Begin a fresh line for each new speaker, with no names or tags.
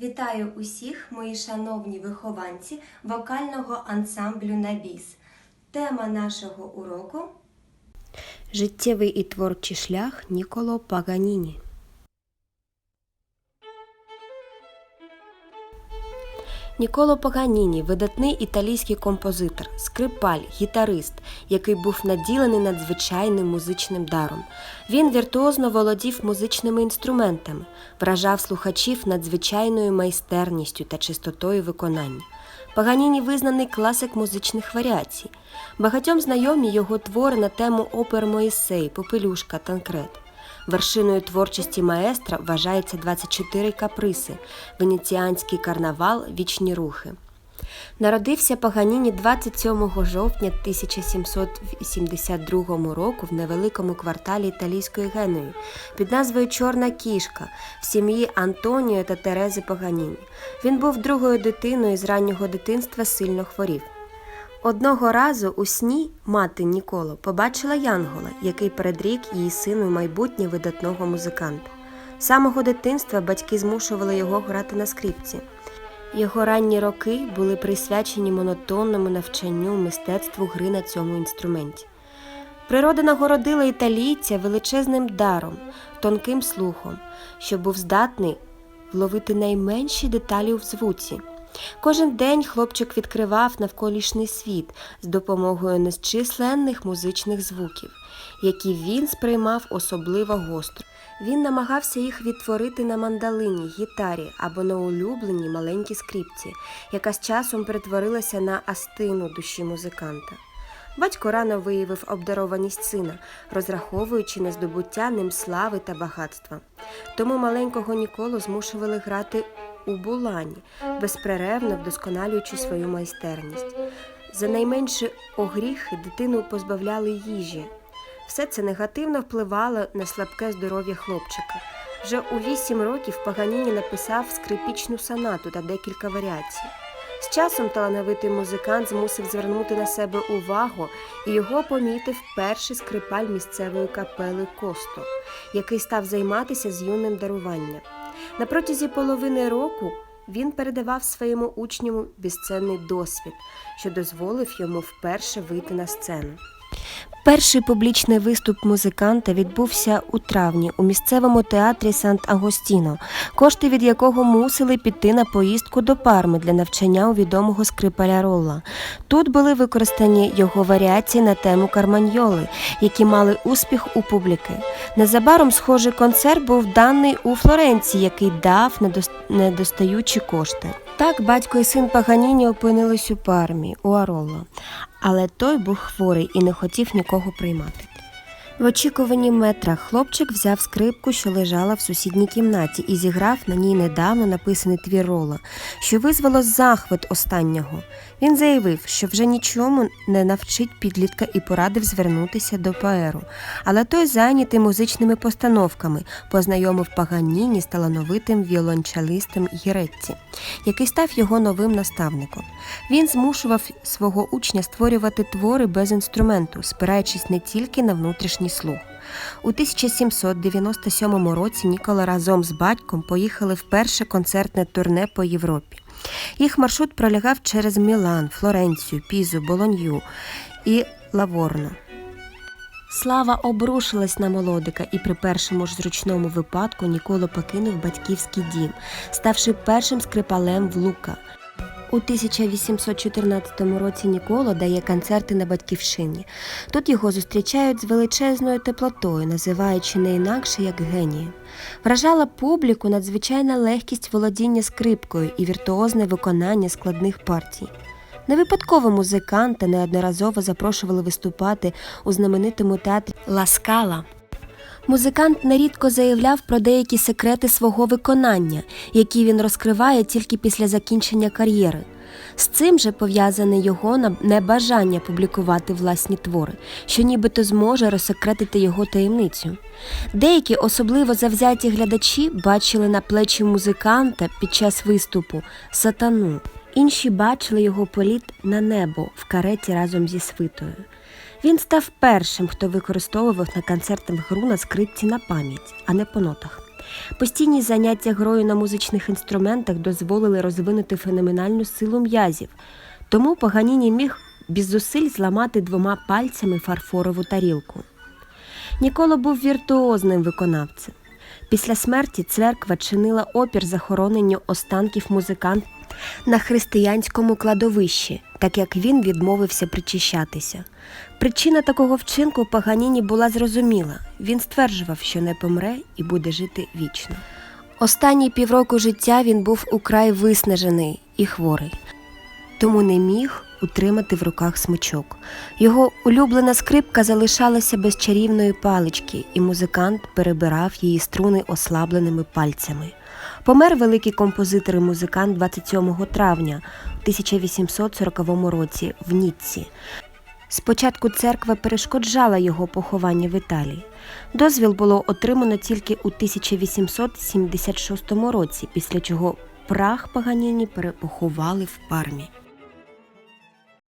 Вітаю усіх, мої шановні вихованці вокального ансамблю Набіс. Тема нашого уроку
Життєвий і творчий шлях Ніколо Паганіні. Ніколо Паганіні видатний італійський композитор, скрипаль, гітарист, який був наділений надзвичайним музичним даром. Він віртуозно володів музичними інструментами, вражав слухачів надзвичайною майстерністю та чистотою виконання. Паганіні визнаний класик музичних варіацій. Багатьом знайомі його твори на тему опер Моїсей, Попелюшка, Танкрет. Вершиною творчості маестра вважається 24 каприси, венеціанський карнавал, вічні рухи. Народився Паганіні 27 жовтня 1782 року в невеликому кварталі італійської Генуї під назвою Чорна кішка в сім'ї Антоніо та Терези Паганіні. Він був другою дитиною з раннього дитинства сильно хворів. Одного разу у сні мати Ніколо побачила Янгола, який передрік її сину майбутнє видатного музиканта. З самого дитинства батьки змушували його грати на скрипці. Його ранні роки були присвячені монотонному навчанню мистецтву гри на цьому інструменті. Природа нагородила італійця величезним даром, тонким слухом, що був здатний вловити найменші деталі в звуці. Кожен день хлопчик відкривав навколишній світ з допомогою незчисленних музичних звуків, які він сприймав особливо гостро. Він намагався їх відтворити на мандалині, гітарі або на улюбленій маленькій скрипці, яка з часом перетворилася на астину душі музиканта. Батько рано виявив обдарованість сина, розраховуючи на здобуття ним слави та багатства. Тому маленького Ніколу змушували грати у булані, безперервно вдосконалюючи свою майстерність. За найменші огріхи дитину позбавляли їжі. Все це негативно впливало на слабке здоров'я хлопчика. Вже у вісім років Паганіні написав скрипічну сонату та декілька варіацій. З часом талановитий музикант змусив звернути на себе увагу, і його помітив перший скрипаль місцевої капели Косто, який став займатися з юним даруванням. На протязі половини року він передавав своєму учню безцінний досвід, що дозволив йому вперше вийти на сцену. Перший публічний виступ музиканта відбувся у травні у місцевому театрі Сант-Агостіно, кошти від якого мусили піти на поїздку до Парми для навчання у відомого скрипаля Ролла. Тут були використані його варіації на тему Карманьйоли, які мали успіх у публіки. Незабаром схожий концерт був даний у Флоренції, який дав недос- недостаючі кошти. Так батько і син Паганіні опинились у Пармі, у Аролло. Але той був хворий і не хотів нікого приймати. В очікуванні метра хлопчик взяв скрипку, що лежала в сусідній кімнаті, і зіграв на ній недавно написаний твір Рола, що визвало захват останнього. Він заявив, що вже нічому не навчить підлітка і порадив звернутися до Паеру. Але той зайнятий музичними постановками познайомив Паганіні з талановитим віолончелистом Гіретті, який став його новим наставником. Він змушував свого учня створювати твори без інструменту, спираючись не тільки на внутрішній слух. У 1797 році Нікола разом з батьком поїхали в перше концертне турне по Європі. Їх маршрут пролягав через Мілан, Флоренцію, Пізу, Болонью і Лаворно. Слава обрушилась на молодика, і при першому ж зручному випадку Нікола покинув батьківський дім, ставши першим скрипалем в Лука. У 1814 році Ніколо дає концерти на батьківщині. Тут його зустрічають з величезною теплотою, називаючи не інакше як генієм. Вражала публіку надзвичайна легкість володіння скрипкою і віртуозне виконання складних партій. Не випадково музиканта неодноразово запрошували виступати у знаменитому театрі Ла Скала. Музикант нерідко заявляв про деякі секрети свого виконання, які він розкриває тільки після закінчення кар'єри. З цим же пов'язане його небажання публікувати власні твори, що нібито зможе розсекретити його таємницю. Деякі особливо завзяті глядачі бачили на плечі музиканта під час виступу сатану. Інші бачили його політ на небо в кареті разом зі свитою. Він став першим, хто використовував на концертах гру на скрипці на пам'ять, а не по нотах. Постійні заняття грою на музичних інструментах дозволили розвинути феноменальну силу м'язів, тому Паганіні міг без зусиль зламати двома пальцями фарфорову тарілку. Ніколо був віртуозним виконавцем. Після смерті церква чинила опір захороненню останків музикант на християнському кладовищі, так як він відмовився причащатися. Причина такого вчинку Паганіні була зрозуміла. Він стверджував, що не помре і буде жити вічно. Останні півроку життя він був украй виснажений і хворий, тому не міг утримати в руках смичок. Його улюблена скрипка залишалася без чарівної палички, і музикант перебирав її струни ослабленими пальцями. Помер великий композитор і музикант 27 травня 1840 році в Ніцці. Спочатку церква перешкоджала його поховання в Італії. Дозвіл було отримано тільки у 1876 році, після чого прах Паганіні перепоховали в Пармі.